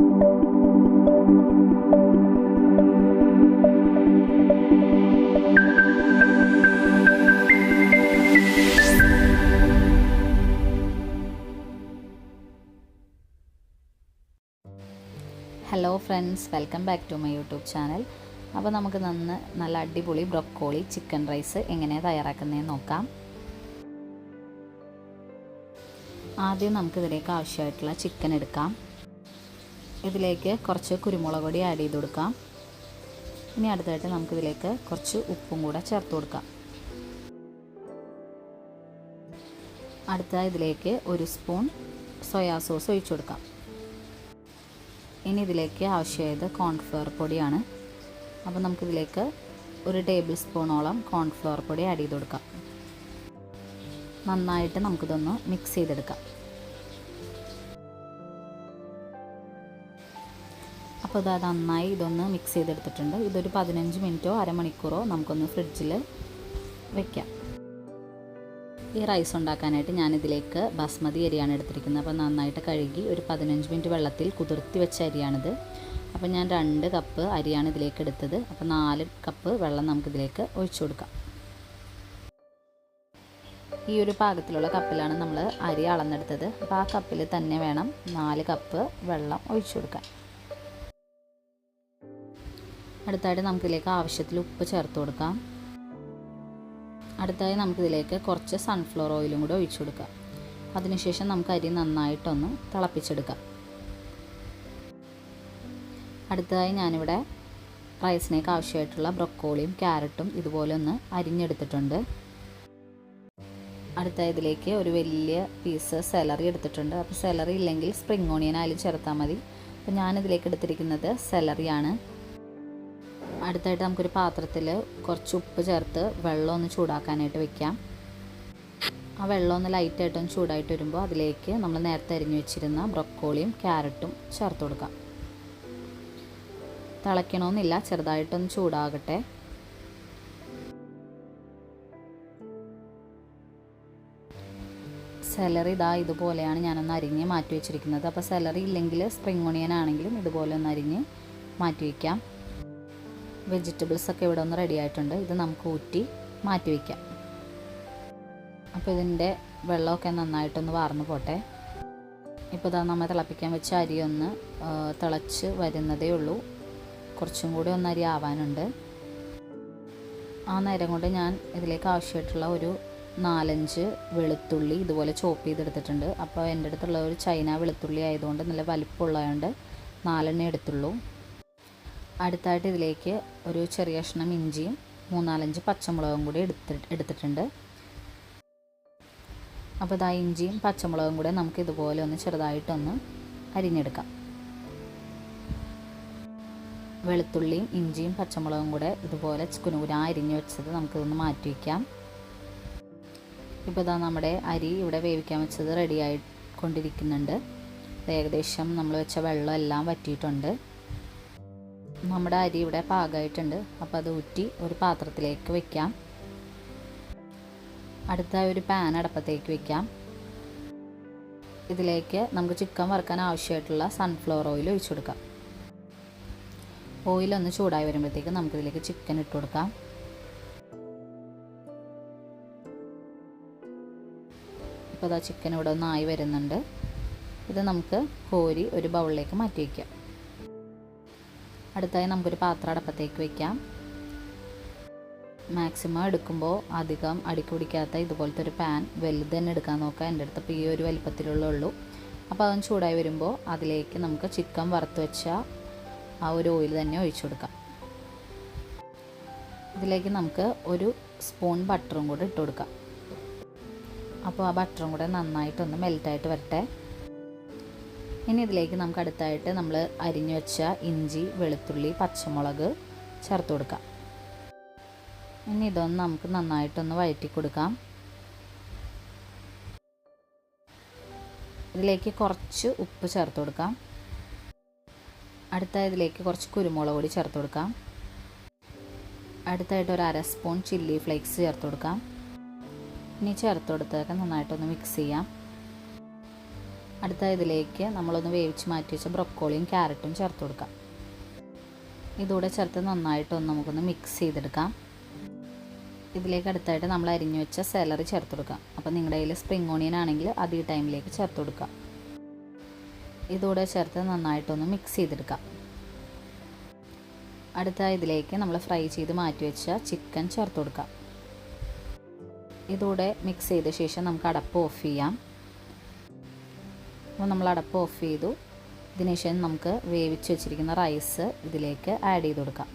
Hello friends welcome back to my YouTube channel അപ്പോൾ നമുക്ക് നന്ന് നല്ല അടിപൊളി ബ്രൊക്കോളി ചിക്കൻ റൈസ് എങ്ങനെയാണ് തയ്യാറാക്കുന്നതെന്ന് നോക്കാം. ആദ്യം നമുക്കിതിലേക്ക് ആവശ്യമായിട്ടുള്ള ചിക്കൻ എടുക്കാം. ഇതിലേക്ക് കുറച്ച് കുരുമുളക് പൊടി ആഡ് ചെയ്ത് കൊടുക്കാം. ഇനി അടുത്തായിട്ട് നമുക്കിതിലേക്ക് കുറച്ച് ഉപ്പും കൂടെ ചേർത്ത് കൊടുക്കാം. അടുത്ത ഇതിലേക്ക് ഒരു സ്പൂൺ സോയാ സോസ് ഒഴിച്ചു കൊടുക്കാം. ഇനി ഇതിലേക്ക് ആവശ്യമായത് കോൺഫ്ലവർ പൊടിയാണ്. അപ്പോൾ നമുക്കിതിലേക്ക് ഒരു ടേബിൾ സ്പൂണോളം കോൺഫ്ലവർ പൊടി ആഡ് ചെയ്ത് കൊടുക്കാം. നന്നായിട്ട് നമുക്കിതൊന്ന് മിക്സ് ചെയ്തെടുക്കാം. അപ്പോൾ ഇത് നന്നായി ഇതൊന്ന് മിക്സ് ചെയ്തെടുത്തിട്ടുണ്ട്. ഇതൊരു പതിനഞ്ച് മിനിറ്റോ അരമണിക്കൂറോ നമുക്കൊന്ന് ഫ്രിഡ്ജിൽ വെക്കാം. ഈ റൈസ് ഉണ്ടാക്കാനായിട്ട് ഞാനിതിലേക്ക് ബസ്മതി അരിയാണ് എടുത്തിരിക്കുന്നത്. അപ്പോൾ നന്നായിട്ട് കഴുകി ഒരു പതിനഞ്ച് മിനിറ്റ് വെള്ളത്തിൽ കുതിർത്തി വെച്ച അരിയാണിത്. അപ്പോൾ ഞാൻ രണ്ട് കപ്പ് അരിയാണ് ഇതിലേക്ക് എടുത്തത്. അപ്പോൾ നാല് കപ്പ് വെള്ളം നമുക്കിതിലേക്ക് ഒഴിച്ചു കൊടുക്കാം. ഈ ഒരു പാകത്തിലുള്ള കപ്പിലാണ് നമ്മൾ അരി അളന്നെടുത്തത്. അപ്പോൾ ആ കപ്പിൽ തന്നെ വേണം നാല് കപ്പ് വെള്ളം ഒഴിച്ചു കൊടുക്കാൻ. അടുത്തായിട്ട് നമുക്കിതിലേക്ക് ആവശ്യത്തിൽ ഉപ്പ് ചേർത്ത് കൊടുക്കാം. അടുത്തായി നമുക്കിതിലേക്ക് കുറച്ച് സൺഫ്ലവർ ഓയിലും കൂടെ ഒഴിച്ചു കൊടുക്കാം. അതിനുശേഷം നമുക്ക് അരി നന്നായിട്ടൊന്ന് തിളപ്പിച്ചെടുക്കാം. അടുത്തതായി ഞാനിവിടെ റൈസിനേക്ക് ആവശ്യമായിട്ടുള്ള ബ്രൊക്കോളിയും ക്യാരറ്റും ഇതുപോലെ ഒന്ന് അരിഞ്ഞെടുത്തിട്ടുണ്ട്. അടുത്ത ഇതിലേക്ക് ഒരു വലിയ പീസ് സെലറി എടുത്തിട്ടുണ്ട്. അപ്പോൾ സെലറി ഇല്ലെങ്കിൽ സ്പ്രിങ് ഓണിയൻ ആയാലും ചേർത്താൽ മതി. അപ്പോൾ ഞാനിതിലേക്ക് എടുത്തിരിക്കുന്നത് സെലറിയാണ് അടുത്തായിട്ട് നമുക്കൊരു പാത്രത്തിൽ കുറച്ച് ഉപ്പ് ചേർത്ത് വെള്ളം ഒന്ന് ചൂടാക്കാനായിട്ട് വെക്കാം. ആ വെള്ളം ഒന്ന് ലൈറ്റായിട്ടൊന്ന് ചൂടായിട്ട് വരുമ്പോൾ അതിലേക്ക് നമ്മൾ നേരത്തെ അരിഞ്ഞു വെച്ചിരുന്ന ബ്രൊക്കോളിയും ക്യാരറ്റും ചേർത്ത് കൊടുക്കാം. തിളയ്ക്കണമെന്നില്ല ചെറുതായിട്ടൊന്ന് ചൂടാകട്ടെ. സെലറി ഇതാ ഇതുപോലെയാണ് ഞാനൊന്ന് അരിഞ്ഞ് മാറ്റി വെച്ചിരിക്കുന്നത്. അപ്പോൾ സെലറി ഇല്ലെങ്കിൽ സ്പ്രിംഗ് ഒണിയൻ ആണെങ്കിലും ഇതുപോലെ ഒന്ന് അരിഞ്ഞ് മാറ്റി വയ്ക്കാം വെജിറ്റബിൾസ് ഒക്കെ ഇവിടെ ഒന്ന് റെഡി ആയിട്ടുണ്ട്. ഇത് നമുക്ക് ഊറ്റി മാറ്റി വയ്ക്കാം അപ്പോൾ ഇതിന്റെ വെള്ളമൊക്കെ നന്നായിട്ടൊന്ന് വാർന്നു പോട്ടെ. ഇപ്പോൾ ഇതാ നമ്മൾ തിളപ്പിക്കാൻ വെച്ച അരി ഒന്ന് തിളച്ച് വരുന്നതേ ഉള്ളൂ. കുറച്ചും കൂടി ഒന്ന് അരി ആവാനുണ്ട്. ആ നേരം കൊണ്ട് ഞാൻ ഇതിലേക്ക് ആവശ്യമായിട്ടുള്ള ഒരു നാലഞ്ച് വെളുത്തുള്ളി ഇതുപോലെ ചോപ്പ് ചെയ്തെടുത്തിട്ടുണ്ട്. അപ്പോൾ എന്റെ അടുത്തുള്ള ഒരു ചൈന വെളുത്തുള്ളി ആയതുകൊണ്ട് നല്ല വലിപ്പമുള്ളതുകൊണ്ട് നാലെണ്ണേ എടുത്തുള്ളൂ. അടുത്തായിട്ട് ഇതിലേക്ക് ഒരു ചെറിയ കഷ്ണം ഇഞ്ചിയും മൂന്നാലഞ്ച് പച്ചമുളകും കൂടി എടുത്തി എടുത്തിട്ടുണ്ട്. അപ്പോൾ ഇതാ ഇഞ്ചിയും പച്ചമുളകും കൂടെ നമുക്ക് ഇതുപോലെ ഒന്ന് ചെറുതായിട്ടൊന്ന് അരിഞ്ഞെടുക്കാം. വെളുത്തുള്ളിയും ഇഞ്ചിയും പച്ചമുളകും കൂടെ ഇതുപോലെ കുനുകുന അരിഞ്ഞ് വെച്ചത് നമുക്കിതൊന്ന് മാറ്റി വയ്ക്കാം. ഇപ്പോൾ ഇതാ നമ്മുടെ അരി ഇവിടെ വേവിക്കാൻ വെച്ചത് റെഡിയായി ആയിക്കൊണ്ടിരിക്കുന്നുണ്ട്. ഏകദേശം നമ്മൾ വെച്ച വെള്ളം എല്ലാം വറ്റിയിട്ടുണ്ട്. നമ്മുടെ അരി ഇവിടെ പാകമായിട്ടുണ്ട്. അപ്പോൾ അത് ഊറ്റി ഒരു പാത്രത്തിലേക്ക് വെക്കാം. അടുത്ത ഒരു പാൻ അടപ്പത്തേക്ക് വെക്കാം. ഇതിലേക്ക് നമുക്ക് ചിക്കൻ വറുക്കാൻ ആവശ്യമായിട്ടുള്ള സൺഫ്ലവർ ഓയിൽ ഒഴിച്ചു കൊടുക്കാം. ഓയിലൊന്ന് ചൂടായി വരുമ്പോഴത്തേക്ക് നമുക്കിതിലേക്ക് ചിക്കൻ ഇട്ട് കൊടുക്കാം. ഇപ്പോൾ അതാ ചിക്കൻ ഇവിടെ ഒന്ന് ആയി വരുന്നുണ്ട്. ഇത് നമുക്ക് കോരി ഒരു ബൗളിലേക്ക് മാറ്റി വയ്ക്കാം അടുത്തായി നമുക്കൊരു പാത്രം അടുപ്പത്തേക്ക് വെക്കാം. മാക്സിമം എടുക്കുമ്പോൾ അധികം അടിക്ക് പിടിക്കാത്ത ഇതുപോലത്തെ ഒരു പാൻ വലുത് തന്നെ എടുക്കാൻ നോക്കുക. എന്റെ അടുത്ത് ഇപ്പോൾ ഈ ഒരു വലിപ്പത്തിലുള്ള ഉള്ളൂ. അപ്പോൾ അതൊന്ന് ചൂടായി വരുമ്പോൾ അതിലേക്ക് നമുക്ക് ചിക്കൻ വറുത്ത് വെച്ച ആ ഒരു ഓയിൽ തന്നെ ഒഴിച്ചു കൊടുക്കാം. ഇതിലേക്ക് നമുക്ക് ഒരു സ്പൂൺ ബട്ടറും കൂടെ ഇട്ട് കൊടുക്കാം. അപ്പോൾ ആ ബട്ടറും കൂടെ നന്നായിട്ടൊന്ന് മെൽറ്റായിട്ട് വരട്ടെ. ഇനി ഇതിലേക്ക് നമുക്ക് അടുത്തായിട്ട് നമ്മൾ അരിഞ്ഞു വെച്ച ഇഞ്ചി വെളുത്തുള്ളി പച്ചമുളക് ചേർത്ത് കൊടുക്കാം. ഇനി ഇതൊന്ന് നമുക്ക് നന്നായിട്ടൊന്ന് വഴറ്റി കൊടുക്കാം. ഇതിലേക്ക് കുറച്ച് ഉപ്പ് ചേർത്ത് കൊടുക്കാം. അടുത്ത ഇതിലേക്ക് കുറച്ച് കുരുമുളക് പൊടി ചേർത്ത് കൊടുക്കാം. അടുത്തായിട്ട് ഒരു അര സ്പൂൺ ചില്ലി ഫ്ലേക്സ് ചേർത്ത് കൊടുക്കാം. ഇനി ചേർത്ത് കൊടുത്തൊക്കെ നന്നായിട്ടൊന്ന് മിക്സ് ചെയ്യാം. അടുത്ത ഇതിലേക്ക് നമ്മളൊന്ന് വേവിച്ച് മാറ്റി വെച്ച ബ്രൊക്കോളിയും ക്യാരറ്റും ചേർത്ത് കൊടുക്കാം. ഇതൂടെ ചേർത്ത് നന്നായിട്ടൊന്ന് നമുക്കൊന്ന് മിക്സ് ചെയ്തെടുക്കാം. ഇതിലേക്ക് അടുത്തായിട്ട് നമ്മൾ അരിഞ്ഞു വെച്ച സെലറി ചേർത്ത് കൊടുക്കാം. അപ്പോൾ നിങ്ങളുടെ കയ്യിൽ സ്പ്രിംഗ് ഓണിയൻ ആണെങ്കിൽ അത് ഈ ടൈമിലേക്ക് ചേർത്ത് കൊടുക്കാം. ഇതൂടെ ചേർത്ത് നന്നായിട്ടൊന്ന് മിക്സ് ചെയ്തെടുക്കാം. അടുത്ത ഇതിലേക്ക് നമ്മൾ ഫ്രൈ ചെയ്ത് മാറ്റി വെച്ച ചിക്കൻ ചേർത്ത് കൊടുക്കാം. ഇതൂടെ മിക്സ് ചെയ്ത ശേഷം നമുക്ക് അടപ്പ് ഓഫ് ചെയ്യാം. അപ്പോൾ നമ്മൾ അടപ്പ് ഓഫ് ചെയ്തു. ഇതിനുശേഷം നമുക്ക് വേവിച്ച് വെച്ചിരിക്കുന്ന റൈസ് ഇതിലേക്ക് ആഡ് ചെയ്ത് കൊടുക്കാം.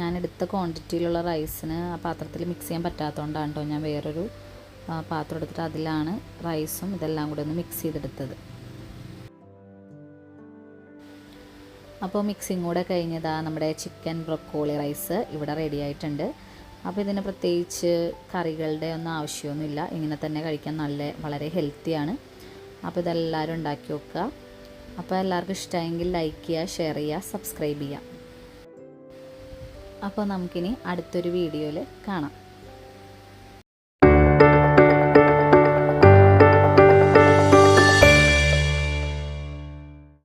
ഞാൻ എടുത്ത ക്വാണ്ടിറ്റിയിലുള്ള റൈസിന് ആ പാത്രത്തിൽ മിക്സ് ചെയ്യാൻ പറ്റാത്തതുകൊണ്ടാണ് കേട്ടോ ഞാൻ വേറൊരു പാത്രം എടുത്തിട്ട് അതിലാണ് റൈസും ഇതെല്ലാം കൂടെ ഒന്ന് മിക്സ് ചെയ്തെടുത്തത്. അപ്പോൾ മിക്സിങ് കൂടെ കഴിഞ്ഞതാ നമ്മുടെ ചിക്കൻ ബ്രൊക്കോളി റൈസ് ഇവിടെ റെഡി ആയിട്ടുണ്ട്. അപ്പോൾ ഇതിന് പ്രത്യേകിച്ച് കറികളുടെ ഒന്നും ആവശ്യമൊന്നുമില്ല. ഇങ്ങനെ തന്നെ കഴിക്കാൻ നല്ല വളരെ ഹെൽത്തിയാണ് അപ്പോൾ ഇതെല്ലാവരും ഉണ്ടാക്കി വെക്കുക അപ്പോൾ എല്ലാവർക്കും ഇഷ്ടമായെങ്കിൽ ലൈക്ക് ചെയ്യുക ഷെയർ ചെയ്യുക സബ്സ്ക്രൈബ് ചെയ്യുക. അപ്പോൾ നമുക്കിനി അടുത്തൊരു വീഡിയോയിൽ കാണാം.